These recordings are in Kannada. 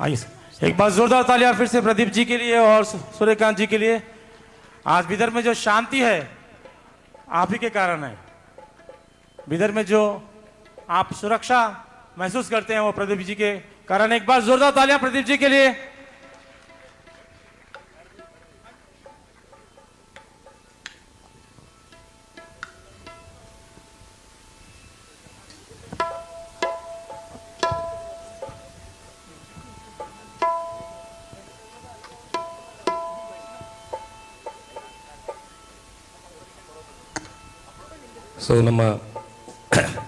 आइए एक बार जोरदार तालियाँ फिर से प्रदीप जी के लिए और सूर्यकांत जी के लिए। आज बिदर में जो शांति है, आप ही के कारण है। बिदर में जो आप सुरक्षा महसूस करते हैं वो प्रदीप जी के कारण एक बार जोरदार तालियाँ प्रदीप जी के लिए। ಸೊ ನಮ್ಮ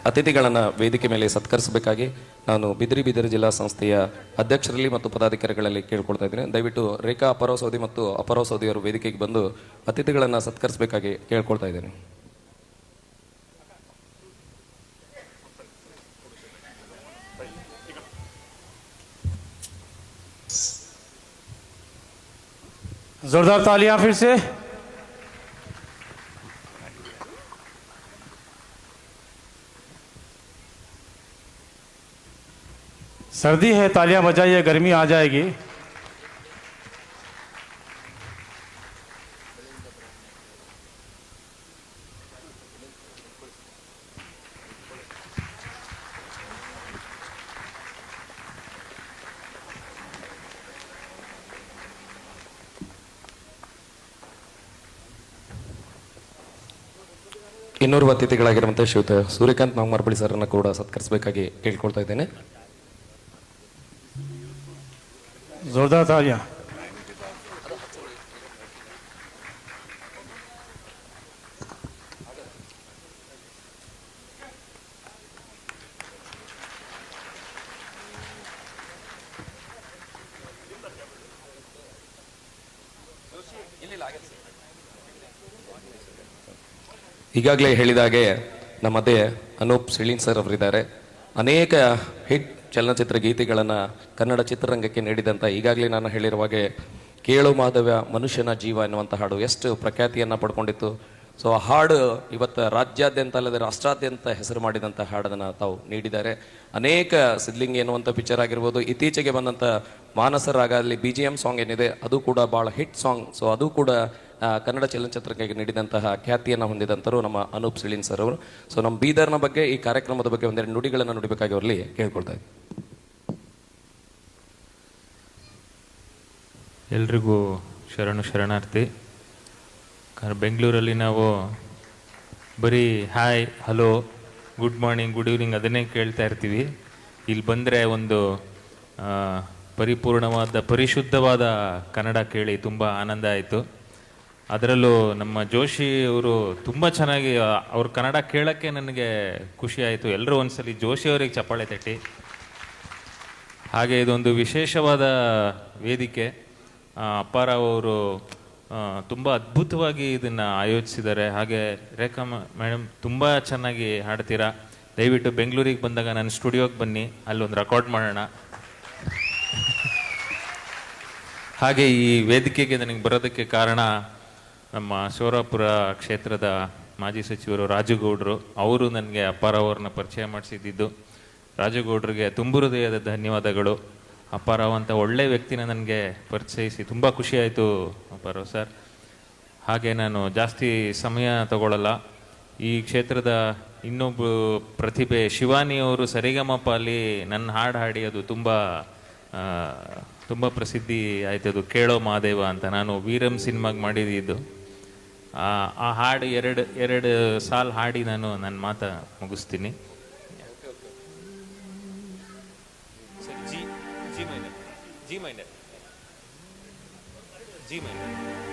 ಅತಿಥಿಗಳನ್ನು ವೇದಿಕೆ ಮೇಲೆ ಸತ್ಕರಿಸಬೇಕಾಗಿ ನಾನು ಬಿದಿರಿ ಬಿದಿರಿ ಜಿಲ್ಲಾ ಸಂಸ್ಥೆಯ ಅಧ್ಯಕ್ಷರಲ್ಲಿ ಮತ್ತು ಪದಾಧಿಕಾರಿಗಳಲ್ಲಿ ಕೇಳ್ಕೊಳ್ತಾ ಇದ್ದೀನಿ ದಯವಿಟ್ಟು ರೇಖಾ ಅಪರಾವ್ ಸೌದಿ ಮತ್ತು ಅಪರಾವ್ ಸೌದಿಯವರು ವೇದಿಕೆಗೆ ಬಂದು ಅತಿಥಿಗಳನ್ನು ಸತ್ಕರಿಸಬೇಕಾಗಿ ಕೇಳ್ಕೊಳ್ತಾ ಇದ್ದೀನಿ जोरदार तालियां फिर से सर्दी है तालियां बजाइए गर्मी आ जाएगी ಇನ್ನೋರ್ವ ಅತಿಥಿಗಳಾಗಿರುವಂಥ ಶ್ರೀಯುತ ಸೂರ್ಯಕಾಂತ್ ನಾಗಮಾರ್ಪಳ್ಳಿ ಸರ್ರನ್ನು ಕೂಡ ಸತ್ಕರಿಸಬೇಕಾಗಿ ಕೇಳ್ಕೊಳ್ತಾ ಇದ್ದೇನೆ जोरदार तालियां ಈಗಾಗಲೇ ಹೇಳಿದ ಹಾಗೆ ನಮ್ಮ ಮಧ್ಯೆ ಅನೂಪ್ ಸಿಳಿನ್ ಸರ್ ಅವರಿದ್ದಾರೆ ಅನೇಕ ಹಿಟ್ ಚಲನಚಿತ್ರ ಗೀತೆಗಳನ್ನು ಕನ್ನಡ ಚಿತ್ರರಂಗಕ್ಕೆ ನೀಡಿದಂಥ ಈಗಾಗಲೇ ನಾನು ಹೇಳಿರುವ ಹಾಗೆ ಕೇಳು ಮಾಧವ್ಯ, ಮನುಷ್ಯನ ಜೀವ ಎನ್ನುವಂಥ ಹಾಡು ಎಷ್ಟು ಪ್ರಖ್ಯಾತಿಯನ್ನು ಪಡ್ಕೊಂಡಿತ್ತು. ಸೊ ಆ ಹಾಡು ಇವತ್ತು ರಾಜ್ಯಾದ್ಯಂತ ಅಲ್ಲದೆ ರಾಷ್ಟ್ರಾದ್ಯಂತ ಹೆಸರು ಮಾಡಿದಂಥ ಹಾಡನ್ನು ತಾವು ನೀಡಿದ್ದಾರೆ. ಅನೇಕ ಸಿದ್ಲಿಂಗ್ ಎನ್ನುವಂಥ ಪಿಕ್ಚರ್ ಆಗಿರ್ಬೋದು. ಇತ್ತೀಚೆಗೆ ಬಂದಂಥ ಮಾನಸರಾಗ ಅಲ್ಲಿ ಬಿ ಜಿ ಎಂ ಸಾಂಗ್ ಏನಿದೆ, ಅದು ಕೂಡ ಭಾಳ ಹಿಟ್ ಸಾಂಗ್ ಸೊ ಅದು ಕೂಡ ಕನ್ನಡ ಚಲನಚಿತ್ರಕ್ಕೆ ನೀಡಿದಂತಹ ಖ್ಯಾತಿಯನ್ನು ಹೊಂದಿದಂಥರು ನಮ್ಮ ಅನೂಪ್ ಸಿಳಿನ್ ಸರ್ ಅವರು. ಸೊ ನಮ್ಮ ಬೀದರ್ನ ಬಗ್ಗೆ ಈ ಕಾರ್ಯಕ್ರಮದ ಬಗ್ಗೆ ಒಂದೆರಡು ನುಡಿಗಳನ್ನು ನುಡಿಬೇಕಾಗಿ ಅವರಲ್ಲಿ ಕೇಳ್ಕೊಳ್ತಾ ಇದ್ದೀನಿ ಎಲ್ರಿಗೂ ಶರಣು ಶರಣಾರ್ಥಿ. ಬೆಂಗಳೂರಲ್ಲಿ ನಾವು ಬರೀ hi, hello, good morning, good evening ಅದನ್ನೇ ಕೇಳ್ತಾ ಇರ್ತೀವಿ. ಇಲ್ಲಿ ಬಂದರೆ ಒಂದು ಪರಿಪೂರ್ಣವಾದ, ಪರಿಶುದ್ಧವಾದ ಕನ್ನಡ ಕೇಳಿ ತುಂಬ ಆನಂದ ಆಯಿತು. ಅದರಲ್ಲೂ ನಮ್ಮ ಜೋಶಿ ಅವರು ತುಂಬ ಚೆನ್ನಾಗಿ ಅವ್ರ ಕನ್ನಡ ಕೇಳೋಕ್ಕೆ ನನಗೆ ಖುಷಿ ಆಯಿತು. ಎಲ್ಲರೂ ಒಂದ್ಸಲಿ ಜೋಶಿ ಅವರಿಗೆ ಚಪ್ಪಾಳೆ ತಟ್ಟಿ. ಹಾಗೆ ಇದೊಂದು ವಿಶೇಷವಾದ ವೇದಿಕೆ. ಆ, ಅಪ್ಪಾರಾವ್ ಅವರು ತುಂಬ ಅದ್ಭುತವಾಗಿ ಇದನ್ನು ಆಯೋಜಿಸಿದ್ದಾರೆ. ಹಾಗೆ ರೇಖಾ ಮೇಡಮ್ ತುಂಬ ಚೆನ್ನಾಗಿ ಹಾಡ್ತೀರಾ? ದಯವಿಟ್ಟು ಬೆಂಗಳೂರಿಗೆ ಬಂದಾಗ ನಾನು ಸ್ಟುಡಿಯೋಗೆ ಬನ್ನಿ ಅಲ್ಲೊಂದು ರೆಕಾರ್ಡ್ ಮಾಡೋಣ. ಹಾಗೆ ಈ ವೇದಿಕೆಗೆ ನನಗೆ ಬರೋದಕ್ಕೆ ಕಾರಣ ನಮ್ಮ ಶಿವರಾಪುರ ಕ್ಷೇತ್ರದ ಮಾಜಿ ಸಚಿವರು ರಾಜುಗೌಡರು. ಅವರು ನನಗೆ ಅಪ್ಪಾರವ್ರನ್ನ ಪರಿಚಯ ಮಾಡಿಸಿದ್ದು. ರಾಜುಗೌಡ್ರಿಗೆ ತುಂಬ ಹೃದಯದ ಧನ್ಯವಾದಗಳು. ಅಪ್ಪಾರಾವ್ ಅಂತ ಒಳ್ಳೆ ವ್ಯಕ್ತಿನ ನನಗೆ ಪರಿಚಯಿಸಿ ತುಂಬ ಖುಷಿಯಾಯಿತು ಅಪ್ಪಾರಾವ್ ಸರ್. ಹಾಗೆ ನಾನು ಜಾಸ್ತಿ ಸಮಯ ತಗೊಳ್ಳಲ್ಲ ಈ ಕ್ಷೇತ್ರದ ಇನ್ನೊಬ್ಬ ಪ್ರತಿಭೆ ಶಿವಾನಿ ಅವರು ಸರಿಗಮಪ ಅಲ್ಲಿ ನನ್ನ ಹಾಡು ಹಾಡಿ ಅದು ತುಂಬ ತುಂಬ ಪ್ರಸಿದ್ಧಿ ಆಯಿತು. ಅದು ಕೇಳೋ ಮಾದೇವ ಅಂತ ನಾನು ವೀರಂ ಸಿನಿಮಾಗೆ ಮಾಡಿದ್ದು. ಆ ಹಾಡು ಎರಡು ಎರಡು ಸಾಲು ಹಾಡಿ ನಾನು ನನ್ನ ಮಾತ ಮುಗಿಸ್ತೀನಿ. ಜಿ ಮೈನರ್ ಜಿ ಮೈನರ್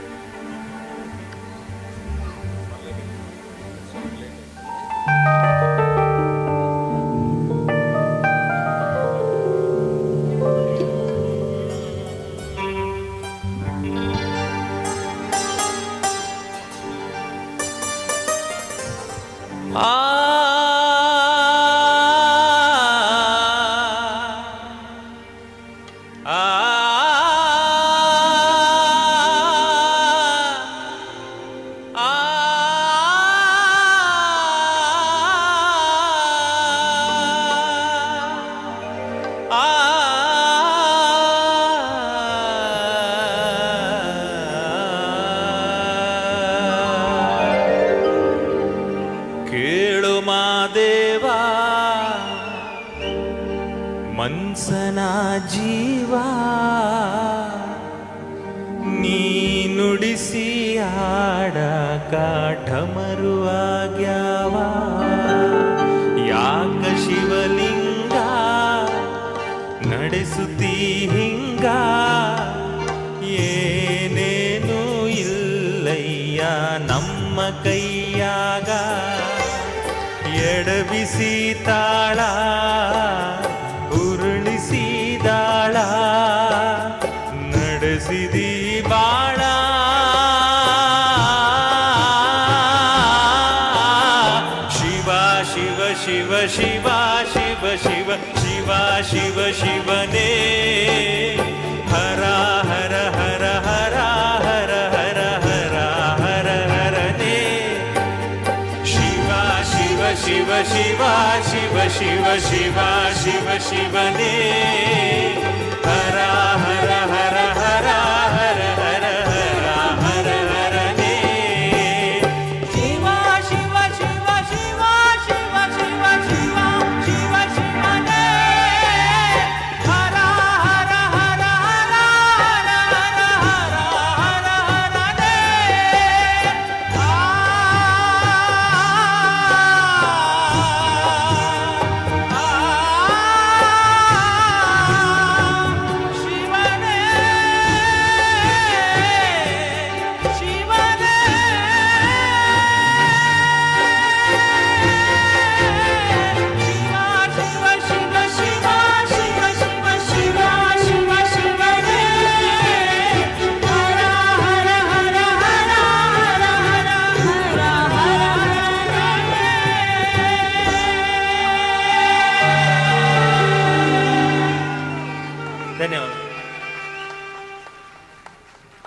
ಆ ಮನ್ಸನ ಜೀವ, ನೀ ನುಡಿಸಿ ಆಡ ಕಾಠ ಮರುವಾಗ್ಯಾವ. ಯಾಕ ಶಿವಲಿಂಗ ನಡೆಸುತ್ತೀ ಹಿಂಗ? ಏನೇನು ಇಲ್ಲಯ್ಯ ನಮ್ಮ ಕೈಯಾಗ. ಎಡಬಿಸಿ ತಾಳ ನಡೆಸಿದಿ ಬಾಳ ಶಿವ ಶಿವ ಶಿವ ಶಿವ ಶಿವ ಶಿವ ಶಿವ ಶಿವ ಶಿವನೇ ಹರ ಹರ ಹರ ಹರ ಹರ ಹರ ಹರ ಹರ ಹರನೇ ಶಿವ ಶಿವ ಶಿವ ಶಿವ ಶಿವ ಶಿವ ಶಿವ ಶಿವ ಶಿವನೇ ಹರ ಹರ ಹರ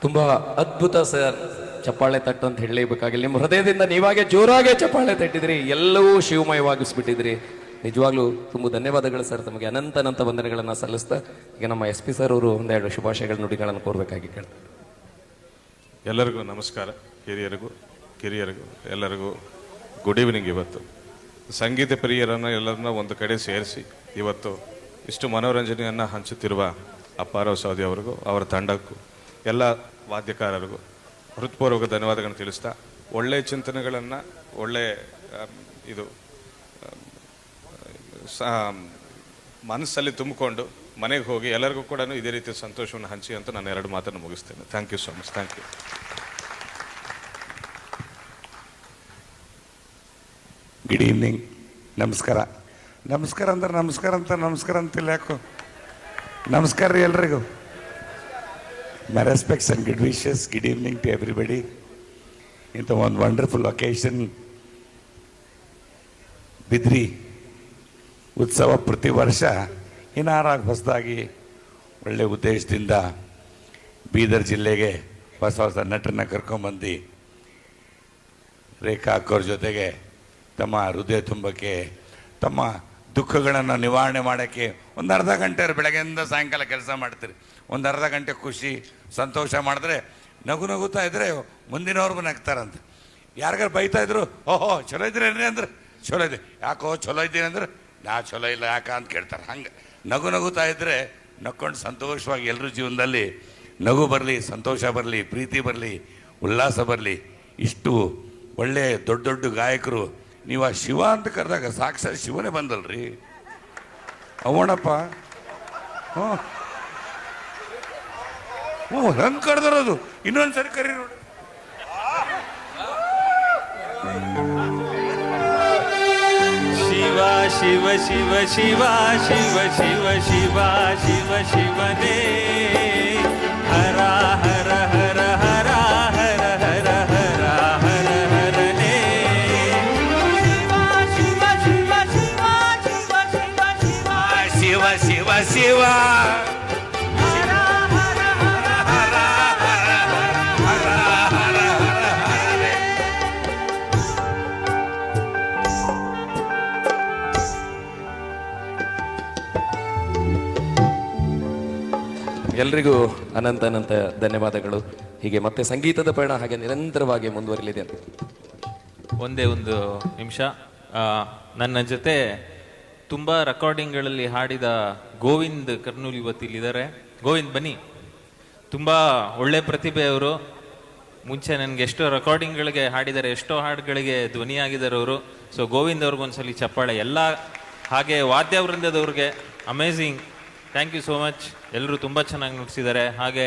ತುಂಬಾ ಅದ್ಭುತ ಸರ್, ಚಪ್ಪಾಳೆ ತಟ್ಟು ಅಂತ ಹೇಳಲೇಬೇಕಾಗಿಲ್ಲ. ನಿಮ್ಮ ಹೃದಯದಿಂದ ನೀವಾಗೆ ಜೋರಾಗೆ ಚಪ್ಪಾಳೆ ತಟ್ಟಿದ್ರಿ, ಎಲ್ಲವೂ ಶಿವಮಯವಾಗಿಸ್ಬಿಟ್ಟಿದ್ರಿ. ನಿಜವಾಗ್ಲೂ ತುಂಬ ಧನ್ಯವಾದಗಳು ಸರ್, ತಮಗೆ ಅನಂತ ಅನಂತ ವಂದನೆಗಳನ್ನು ಸಲ್ಲಿಸ್ತಾ, ಈಗ ನಮ್ಮ ಎಸ್ ಪಿ ಸರ್ ಅವರು ಒಂದೆರಡು ಶುಭಾಶಯಗಳ ನುಡಿಗಳನ್ನು ಕೋರ್ಬೇಕಾಗಿ ಕೇಳ್ತಾರೆ ಎಲ್ಲರಿಗೂ ನಮಸ್ಕಾರ, ಹಿರಿಯರಿಗೂ, ಕಿರಿಯರಿಗೂ, ಎಲ್ಲರಿಗೂ ಗುಡ್ ಈವ್ನಿಂಗ್ ಇವತ್ತು. ಸಂಗೀತ ಪ್ರಿಯರನ್ನು ಎಲ್ಲರನ್ನ ಒಂದು ಕಡೆ ಸೇರಿಸಿ, ಇವತ್ತು ಇಷ್ಟು ಮನೋರಂಜನೆಯನ್ನು ಹಂಚುತ್ತಿರುವ ಅಪ್ಪಾರಾವ್ ಸೌದಿ ಅವರಿಗೂ, ಅವರ ತಂಡಕ್ಕೂ, ಎಲ್ಲ ವಾದ್ಯಕಾರರಿಗೂ ಹೃತ್ಪೂರ್ವಕ ಧನ್ಯವಾದಗಳನ್ನು ತಿಳಿಸ್ತಾ ಒಳ್ಳೆಯ ಚಿಂತನೆಗಳನ್ನು, ಒಳ್ಳೆ ಇದು ಮನಸ್ಸಲ್ಲಿ ತುಂಬಿಕೊಂಡು ಮನೆಗೆ ಹೋಗಿ ಎಲ್ಲರಿಗೂ ಕೂಡ ಇದೇ ರೀತಿಯ ಸಂತೋಷವನ್ನು ಹಂಚಿ ಅಂತ ನಾನು ಎರಡು ಮಾತನ್ನು ಮುಗಿಸ್ತೇನೆ. Thank you so much thank you good evening ನಮಸ್ಕಾರ. ನಮಸ್ಕಾರ ಅಂದ್ರೆ ನಮಸ್ಕಾರ ಅಂತ ನಮಸ್ಕಾರ ಅಂತಿಲ್ಲ ಯಾಕೋ? ನಮಸ್ಕಾರ ರೀ ಎಲ್ರಿಗೂ. My respects and good wishes good evening to everybody ಇಂಥ ಒಂದು ವಂಡರ್ಫುಲ್ ಒಕೇಶನ್ ಬಿದ್ರಿ ಉತ್ಸವ ಪ್ರತಿ ವರ್ಷ ಇನ್ನಾರಾಗಿ ಹೊಸದಾಗಿ ಒಳ್ಳೆ ಉದ್ದೇಶದಿಂದ ಬೀದರ್ ಜಿಲ್ಲೆಗೆ ಹೊಸ ಹೊಸ ನಟರನ್ನ ಕರ್ಕೊಂಬಂದು ರೇಖಾ ಅಕ್ಕೋರ್ ಜೊತೆಗೆ ತಮ್ಮ ಹೃದಯ ತುಂಬಕ್ಕೆ, ತಮ್ಮ ದುಃಖಗಳನ್ನು ನಿವಾರಣೆ ಮಾಡೋಕ್ಕೆ ಒಂದು ಅರ್ಧ ಗಂಟೆ ಬೆಳಗ್ಗೆಯಿಂದ ಸಾಯಂಕಾಲ ಕೆಲಸ ಮಾಡ್ತೀರಿ. ಒಂದು ಅರ್ಧ ಗಂಟೆ ಖುಷಿ, ಸಂತೋಷ ಮಾಡಿದ್ರೆ ನಗು ನಗುತ್ತಾ ಇದ್ರೆ ಮುಂದಿನವ್ರಿಗೂ ನಗ್ತಾರಂತ. ಯಾರಿಗಾರು ಬೈತಾ ಇದ್ರು, ಓಹೋ, ಚಲೋ ಇದ್ರೇನ್ರಿ ಅಂದ್ರೆ. ಚಲೋ ಇದೆ. ಯಾಕೋ ಚಲೋ ಇದ್ದೀನಿ ಅಂದ್ರೆ, ನಾ ಚಲೋ ಇಲ್ಲ ಯಾಕ ಅಂತ ಕೇಳ್ತಾರೆ. ಹಂಗೆ ನಗು ನಗುತ್ತಾ ಇದ್ದರೆ ನಕ್ಕೊಂಡು ಸಂತೋಷವಾಗಿ ಎಲ್ಲರ ಜೀವನದಲ್ಲಿ ನಗು ಬರಲಿ, ಸಂತೋಷ ಬರಲಿ, ಪ್ರೀತಿ ಬರಲಿ, ಉಲ್ಲಾಸ ಬರಲಿ. ಇಷ್ಟು ಒಳ್ಳೆ ದೊಡ್ಡ ದೊಡ್ಡ ಗಾಯಕರು, ನೀವು ಆ ಶಿವ ಅಂತ ಕರೆದಾಗ ಸಾಕ್ಷಾತ್ ಶಿವನೇ ಬಂದಲ್ರಿ. ಅವಣಪ್ಪ. ಹ್ಞೂ ಹ್ಞೂ ಹೆಂಗೆ ಕರೆದಿರೋದು. ಇನ್ನೊಂದು ಸರಿ ಕರಿ ನೋಡಿ. ಶಿವ ಶಿವ ಶಿವ ಶಿವ ಶಿವ ಶಿವ ಶಿವ ಶಿವ, ಶಿವನೇ. ಎಲ್ರಿಗೂ ಅನಂತ ಅನಂತ ಧನ್ಯವಾದಗಳು. ಹೀಗೆ ಮತ್ತೆ ಸಂಗೀತದ ಪಯಣ ಹಾಗೆ ನಿರಂತರವಾಗಿ ಮುಂದುವರಿಲಿದೆ ಒಂದೇ ಒಂದು ನಿಮಿಷ. ನನ್ನ ಜೊತೆ ತುಂಬ ರೆಕಾರ್ಡಿಂಗ್ಗಳಲ್ಲಿ ಹಾಡಿದ ಗೋವಿಂದ್ ಕರ್ನೂಲ್ ಇವತ್ತು ಇಲ್ಲಿದ್ದಾರೆ. ಗೋವಿಂದ್, ಬನ್ನಿ. ತುಂಬ ಒಳ್ಳೆ ಪ್ರತಿಭೆ ಅವರು. ಮುಂಚೆ ನನಗೆ ಎಷ್ಟೋ ರೆಕಾರ್ಡಿಂಗ್ಗಳಿಗೆ ಹಾಡಿದ್ದಾರೆ, ಎಷ್ಟೋ ಹಾಡುಗಳಿಗೆ ಧ್ವನಿಯಾಗಿದ್ದಾರೆ ಅವರು. ಸೊ ಗೋವಿಂದ್ ಅವ್ರಿಗೊಂದ್ಸಲಿ ಚಪ್ಪಾಳೆ. ಎಲ್ಲ ಹಾಗೆ ವಾದ್ಯ ವೃಂದದವ್ರಿಗೆ amazing thank you so much ಎಲ್ಲರೂ ತುಂಬ ಚೆನ್ನಾಗಿ ನುಡಿಸಿದ್ದಾರೆ. ಹಾಗೆ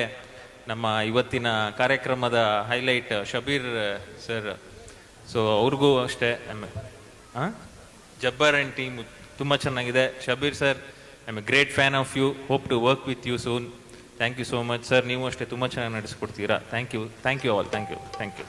ನಮ್ಮ ಇವತ್ತಿನ ಕಾರ್ಯಕ್ರಮದ ಹೈಲೈಟ್ ಶಬೀರ್ ಸರ್ ಸೊ ಅವ್ರಿಗೂ ಅಷ್ಟೇ ಹಾಂ ಜಬ್ಬರ್ ಆ್ಯಂಡ್ ಟೀಮ್ ತುಂಬ ಚೆನ್ನಾಗಿದೆ. Shabeer sir I a great fan of you hope to work with you soon thank you so much sir ನೀವು ಅಷ್ಟೇ ತುಂಬ ಚೆನ್ನಾಗಿ ನಡೆಸ್ಕೊಡ್ತೀರಾ. Thank you thank you all thank you thank you